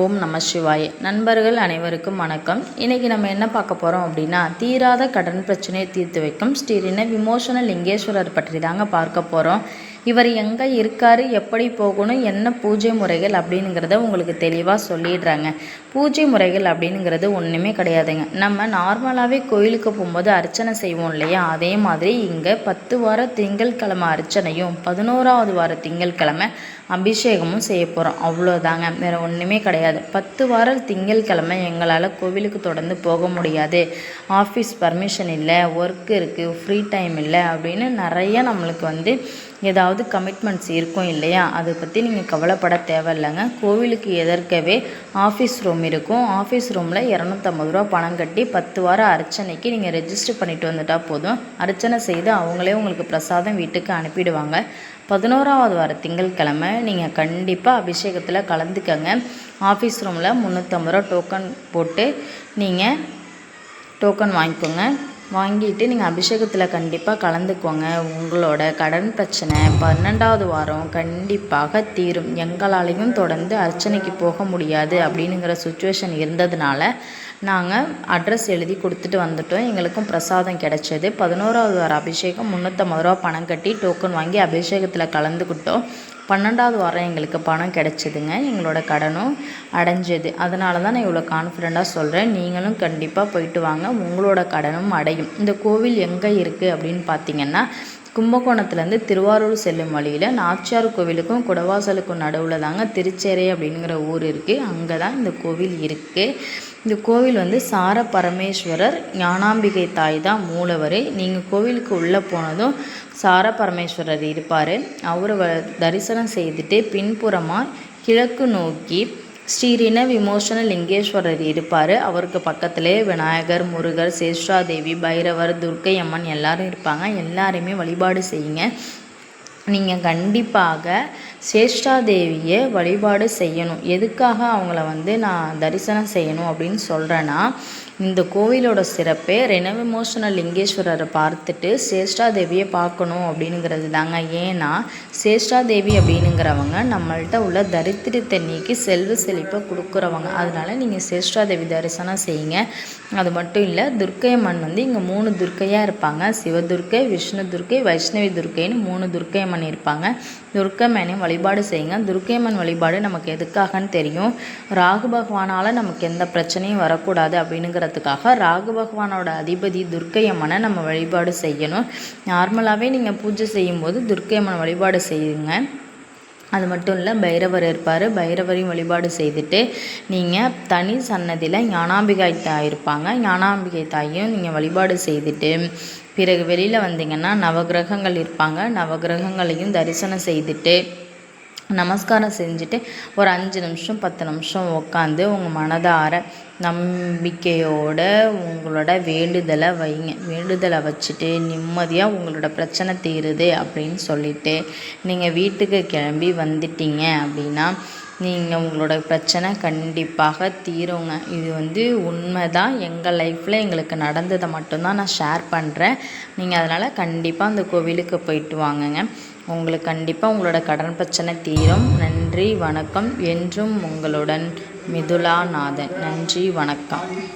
ஓம் நம சிவாய. நண்பர்கள் அனைவருக்கும் வணக்கம். இன்றைக்கி நம்ம என்ன பார்க்க போகிறோம் அப்படின்னா தீராத கடன் பிரச்சனையை தீர்த்து வைக்கும் ஸ்ரீரின விமோசன லிங்கேஸ்வரர் பற்றி தாங்க பார்க்க போகிறோம் இவர் எங்கே இருக்கார் எப்படி போகணும் என்ன பூஜை முறைகள் அப்படிங்கிறத உங்களுக்கு தெளிவாக சொல்லிடுறாங்க. பூஜை முறைகள் அப்படிங்கிறது ஒன்றுமே கிடையாதுங்க. நம்ம நார்மலாகவே கோயிலுக்கு போகும்போது அர்ச்சனை செய்வோம் இல்லையா? அதே மாதிரி இங்கே பத்து வார திங்கட்கிழமை அர்ச்சனையும் பதினோராவது வார திங்கட்கிழமை அபிஷேகமும் செய்ய போகிறோம் அவ்வளோதாங்க வேறு ஒன்றுமே கிடையாது. பத்து வாரம் திங்கட்கிழமை எங்களால் கோவிலுக்கு தொடர்ந்து போக முடியாது. ஆஃபீஸ் பர்மிஷன் இல்லை ஒர்க் இருக்குது ஃப்ரீ டைம் இல்லை அப்படின்னு நிறைய நம்மளுக்கு வந்து ஏதாவது கமிட்மெண்ட்ஸ் இருக்கும் இல்லையா? அதை பற்றி நீங்கள் கவலைப்பட தேவையில்லைங்க. கோவிலுக்கு எதற்கவே ஆஃபீஸ் ரூம் இருக்கும். ஆஃபீஸ் ரூமில் இரநூத்தம்பது ரூபா பணம் கட்டி பத்து வாரம் அர்ச்சனைக்கு நீங்கள் ரெஜிஸ்டர் பண்ணிட்டு வந்துட்டால் போதும். அர்ச்சனை செய்து அவங்களே உங்களுக்கு பிரசாதம் வீட்டுக்கு அனுப்பிடுவாங்க. பதினோராவது வார திங்கட்கிழமை நீங்கள் கண்டிப்பாக அபிஷேகத்தில் கலந்துக்கங்க. ஆஃபீஸ் ரூமில் முந்நூற்றம்பது ரூபா டோக்கன் போட்டு நீங்கள் டோக்கன் வாங்கிக்கோங்க. வாங்கிட்டு நீங்கள் அபிஷேகத்தில் கண்டிப்பாக கலந்துக்கோங்க. உங்களோட கடன் பிரச்சனை பன்னெண்டாவது வாரம் கண்டிப்பாக தீரும். எங்களாலையும் தொடர்ந்து அர்ச்சனைக்கு போக முடியாது அப்படிங்கிற சுச்சுவேஷன் இருந்ததுனால நாங்கள் அட்ரஸ் எழுதி கொடுத்துட்டு வந்துட்டோம். எங்களுக்கும் பிரசாதம் கிடச்சிது. பதினோராவது வாரம் அபிஷேகம் முந்நூற்றம்பது ரூபா பணம் கட்டி டோக்கன் வாங்கி அபிஷேகத்தில் கலந்துக்கிட்டோம் பன்னெண்டாவது வாரம் எங்களுக்கு பணம் கிடச்சிதுங்க. எங்களோட கடனும் அடைஞ்சது. அதனால தான் நான் இவ்வளோ கான்ஃபிடெண்ட்டாக சொல்கிறேன் நீங்களும் கண்டிப்பாக போயிட்டு வாங்க. உங்களோட கடனும் அடையும். இந்த கோவில் எங்கே இருக்குது அப்படின்னு பார்த்தீங்கன்னா கும்பகோணத்துலேருந்து திருவாரூர் செல்லும் வழியில் நாச்சியார் கோவிலுக்கும் குடவாசலுக்கும் நடுவில் தாங்க திருச்சேரை அப்படிங்கிற ஊர் இருக்குது அங்கே தான் இந்த கோவில் இருக்குது இந்த கோவில் வந்து சார பரமேஸ்வரர் ஞானாம்பிகை தாய் தான் மூலவர். நீங்கள் கோவிலுக்கு உள்ளே போனதும் சார பரமேஸ்வரர் இருப்பார். அவரை தரிசனம் செய்துட்டு பின்புறமாக கிழக்கு நோக்கி ஸ்ரீரின விமோசன லிங்கேஸ்வரர் இருப்பார். அவருக்கு பக்கத்திலே விநாயகர் முருகர் சேஷ்டாதேவி பைரவர் துர்க்கை அம்மன் எல்லாரும் இருப்பாங்க. எல்லாருமே வழிபாடு செய்யுங்க. நீங்கள் கண்டிப்பாக சேஷ்டாதேவியை வழிபாடு செய்யணும். எதுக்காக அவங்கள வந்து நான் தரிசனம் செய்யணும் அப்படின்னு சொல்கிறேன்னா இந்த கோவிலோட சிறப்பே ரெனவிமோஷன லிங்கேஸ்வரரை பார்த்துட்டு சேஷ்டாதேவியை பார்க்கணும் அப்படிங்கிறது தாங்க. ஏன்னா சேஷ்டாதேவி அப்படின்னுங்கிறவங்க நம்மள்கிட்ட உள்ள தரித்திரத்தை நீக்கி செல்வ செழிப்பை கொடுக்குறவங்க. அதனால் நீங்கள் சேஷ்டாதேவி தரிசனம் செய்யுங்க. அது மட்டும் இல்லை துர்க்கை அம்மன் வந்து இங்கே மூணு துர்க்கையாக இருப்பாங்க. சிவதுர்க்கை விஷ்ணு துர்க்கை வைஷ்ணவி துர்க்கைன்னு மூணு துர்க்கை அம்மன் இருப்பாங்க துர்க்கம்மனையும் வழிபாடு செய்யுங்க. துர்க்கையம்மன் வழிபாடு நமக்கு எதுக்காகன்னு தெரியும். ராகு பகவானால் நமக்கு எந்த பிரச்சனையும் வரக்கூடாது அப்படிங்கிறதுக்காக ராகு பகவானோட அதிபதி துர்க்கையம்மனை நம்ம வழிபாடு செய்யணும். நார்மலாகவே நீங்கள் பூஜை செய்யும்போது துர்க்கையம்மன் வழிபாடு செய்யுங்க. அது மட்டும் இல்லை பைரவர் இருப்பார். பைரவரையும் வழிபாடு செய்துட்டு நீங்கள் தனி சன்னதியில் ஞானாம்பிகை தாய் இருப்பாங்க. ஞானாம்பிகை தாயையும் நீங்கள் வழிபாடு செய்துட்டு பிறகு வெளியில் வந்தீங்கன்னா நவகிரகங்கள் இருப்பாங்க. நவகிரகங்களையும் தரிசனம் செய்துட்டு நமஸ்காரம் செஞ்சுட்டு ஒரு அஞ்சு நிமிஷம் பத்து நிமிஷம் உட்காந்து உங்கள் மனதார நம்பிக்கையோட உங்களோட வேண்டுதலை வைங்க. வேண்டுதலை வச்சுட்டு நிம்மதியாக உங்களோட பிரச்சனை தீருது அப்படின்னு சொல்லிவிட்டு நீங்கள் வீட்டுக்கு கிளம்பி வந்துட்டீங்க அப்படின்னா நீங்கள் உங்களோட பிரச்சனை கண்டிப்பாக தீருங்க. இது வந்து உண்மை தான் எங்கள் லைஃப்பில் எங்களுக்கு நடந்ததை மட்டும்தான் நான் ஷேர் பண்ணுறேன் நீங்கள் அதனால் கண்டிப்பாக அந்த கோவிலுக்கு போயிட்டு வாங்குங்க. உங்களுக்கு கண்டிப்பாக உங்களோட கடன் பிரச்சனை தீரும். நன்றி வணக்கம். என்றும் உங்களுடன் மிதுலாநாதன். நன்றி வணக்கம்.